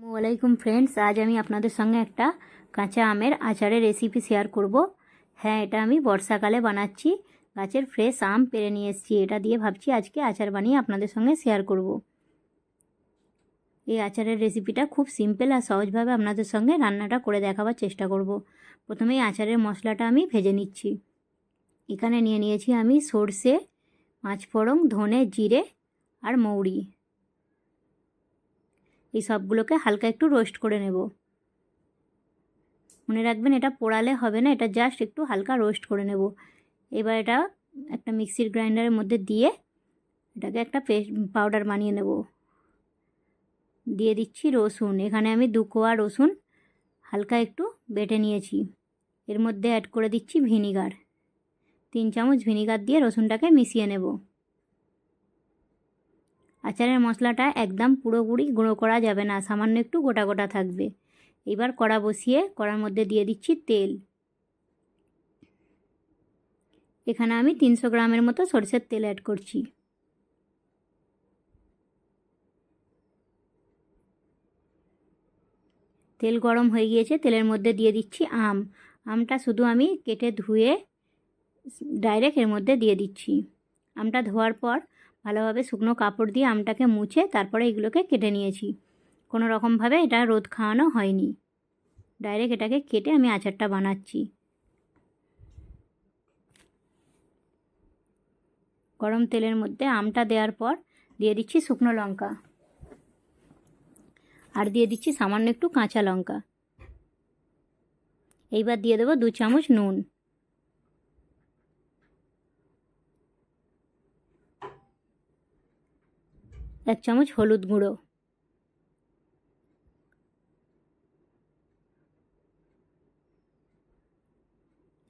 ওয়ালাইকুম ফ্রেন্ডস আজ আমি আপনাদের সঙ্গে একটা কাঁচা আমের আচারের রেসিপি শেয়ার করব। হ্যাঁ এটা আমি বর্ষাকালে বানাচ্ছি। গাছের ফ্রেশ আম পেরে নিয়ে এসেছি। এটা দিয়ে ভাবছি আজকে আচার বানিয়ে আপনাদের সঙ্গে শেয়ার করব। এই আচারের রেসিপিটা খুব সিম্পল আর সহজভাবে আপনাদের সঙ্গে রান্নাটা করে দেখাবার চেষ্টা করব। প্রথমেই আচারের মশলাটা আমি ভেজে নিচ্ছি। এখানে নিয়ে নিয়েছি আমি সর্ষে পাঁচফোড়ন ধনে, জিরে আর মৌরি। এই সবগুলোকে হালকা একটু রোস্ট করে নেব। মনে রাখবেন এটা পোড়ালে হবে না, এটা জাস্ট একটু হালকা রোস্ট করে নেব। এবার এটা একটা মিক্সির গ্রাইন্ডারের মধ্যে দিয়ে এটাকে একটা পেস্ট পাউডার বানিয়ে নেব। দিয়ে দিচ্ছি রসুন, এখানে আমি দু কোয়া রসুন হালকা একটু বেটে নিয়েছি। এর মধ্যে অ্যাড করে দিচ্ছি ভিনিগার তিন চামচ ভিনিগার দিয়ে রসুনটাকে মিশিয়ে নেব। আচারের মশলাটা একদম পুরোপুরি গুঁড়ো করা যাবে না, সামান্য একটু গোটা গোটা থাকবে। এবার কড়া বসিয়ে কড়ার মধ্যে দিয়ে দিচ্ছি তেল। এখানে আমি তিনশো গ্রামের মতো সরষের তেল অ্যাড করছি। তেল গরম হয়ে গিয়েছে, তেলের মধ্যে দিয়ে দিচ্ছি আম। আমটা শুধু আমি কেটে ধুয়ে ডাইরেক্ট এর মধ্যে দিয়ে দিচ্ছি। আমটা ধোয়ার পর ভালোভাবে শুকনো কাপড় দিয়ে আমটাকে মুছে তারপরে এগুলোকে কেটে নিয়েছি। কোনো রকমভাবে এটা রোদ খাওয়ানো হয়নি। ডাইরেক্ট এটাকে কেটে আমি আচারটা বানাচ্ছি। গরম তেলের মধ্যে আমটা দেওয়ার পর দিয়ে দিচ্ছি শুকনো লঙ্কা। আর দিয়ে দিচ্ছি সামান্য একটু কাঁচা লঙ্কা। এইবার দিয়ে দেবো দু চামচ নুন। এক চামচ হলুদ গুঁড়ো।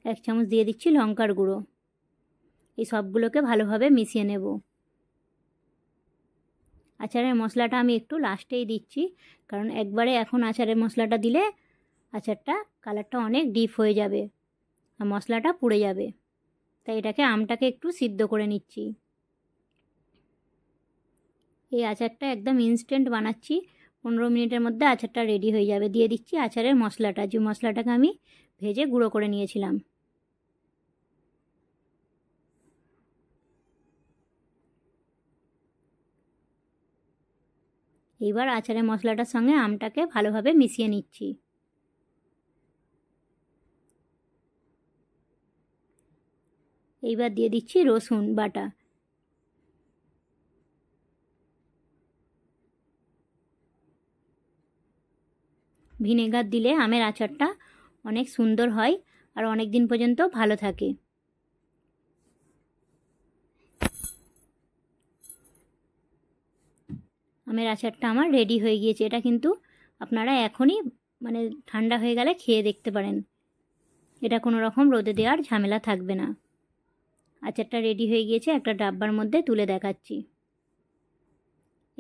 এক চামচ দিয়ে দিচ্ছি লঙ্কার গুঁড়ো। এই সবগুলোকে ভালোভাবে মিশিয়ে নেব। আচারের মশলাটা আমি একটু লাস্টেই দিচ্ছি, কারণ একবারে এখন আচারের মশলাটা দিলে আচারটা, কালারটা অনেক ডিপ হয়ে যাবে আর মশলাটা পুড়ে যাবে। তাই এটাকে আমটাকে একটু সিদ্ধ করে নিচ্ছি। এই আচারটা একদম ইনস্ট্যান্ট বানাচ্ছি। পনেরো মিনিটের মধ্যে আচারটা রেডি হয়ে যাবে। দিয়ে দিচ্ছি আচারের মশলাটা। যে মশলাটাকে আমি ভেজে গুঁড়ো করে নিয়েছিলাম। এইবার আচারের মশলাটার সঙ্গে আমটাকে ভালোভাবে মিশিয়ে নিচ্ছি। এইবার দিয়ে দিচ্ছি রসুন বাটা। ভিনেগার দিলে আমের আচারটা অনেক সুন্দর হয় আর অনেক দিন পর্যন্ত ভালো থাকে। আমের আচারটা আমার রেডি হয়ে গিয়েছে। এটা কিন্তু আপনারা এখনই মানে ঠান্ডা হয়ে গেলে খেয়ে দেখতে পারেন। এটা কোনো রকম রোদে দেওয়ার ঝামেলা থাকবে না। আচারটা রেডি হয়ে গিয়েছে, একটা ডাব্বার মধ্যে তুলে দেখাচ্ছি।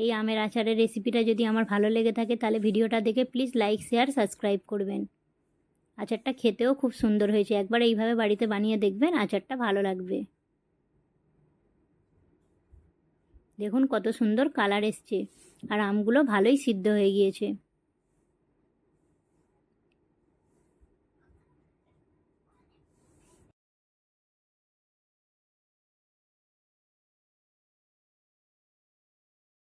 এই আমের আচারের রেসিপিটা যদি আমার ভালো লেগে থাকে, তাহলে ভিডিওটা দেখে প্লিজ লাইক শেয়ার সাবস্ক্রাইব করবেন। আচারটা খেতেও খুব সুন্দর হয়েছে। একবার এইভাবে বাড়িতে বানিয়ে দেখবেন, আচারটা ভালো লাগবে। দেখুন কত সুন্দর কালার এসছে। আর আমগুলো ভালোই সিদ্ধ হয়ে গিয়েছে।